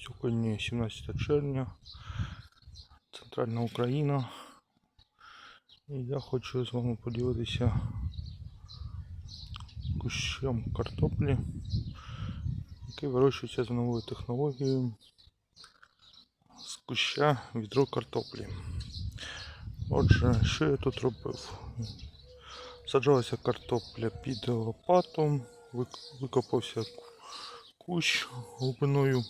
Сьогодні 17 червня, Центральна Україна. І я хочу з вами поділитися кущем картоплі, який вирощується за новою технологією з куща відро картоплі. Отже, що я тут робив? Саджалася картопля під лопату, вик- викопався кущ глибиною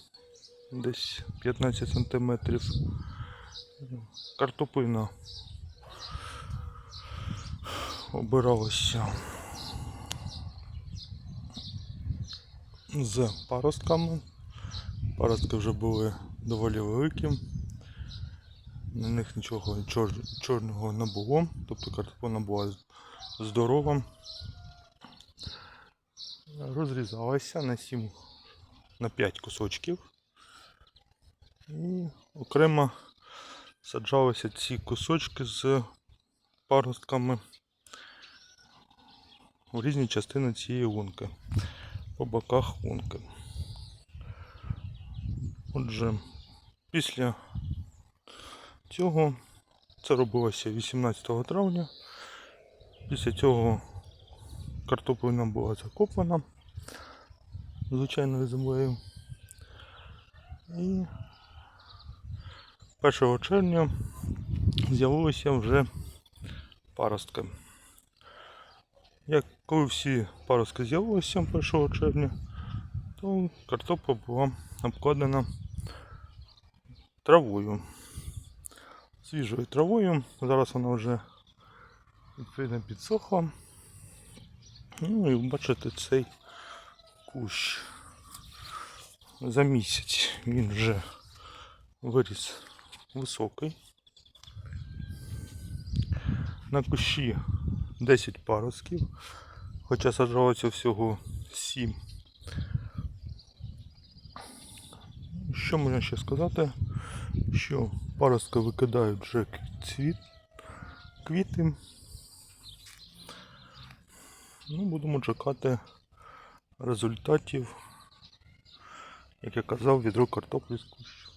десь 15 см. Картоплина обиралася з паростками. Паростки вже були доволі великі. На них нічого чор- чорного не було, тобто картоплина була здорова. Розрізалася на 7 на 5 кусочків. І окремо саджалися ці кусочки з паростками в різні частини цієї лунки, по боках лунки. Отже, після цього це робилося 18 травня. Після цього картоплина була закопана звичайною землею. І 1 червня з'явилися вже паростки. Як коли всі паростки з'явилися 1 червня, то картопля була обкладена травою. Свіжою травою. Зараз вона вже відповідно підсохла. Ну і бачите цей кущ. За місяць він вже виріс високий. На кущі 10 паростків, хоча саджалося всього 7. Що можна ще сказати? Що паростки викидають вже цвіт, квіти. Ну, будемо чекати результатів, як я казав, відро картоплі з кущу.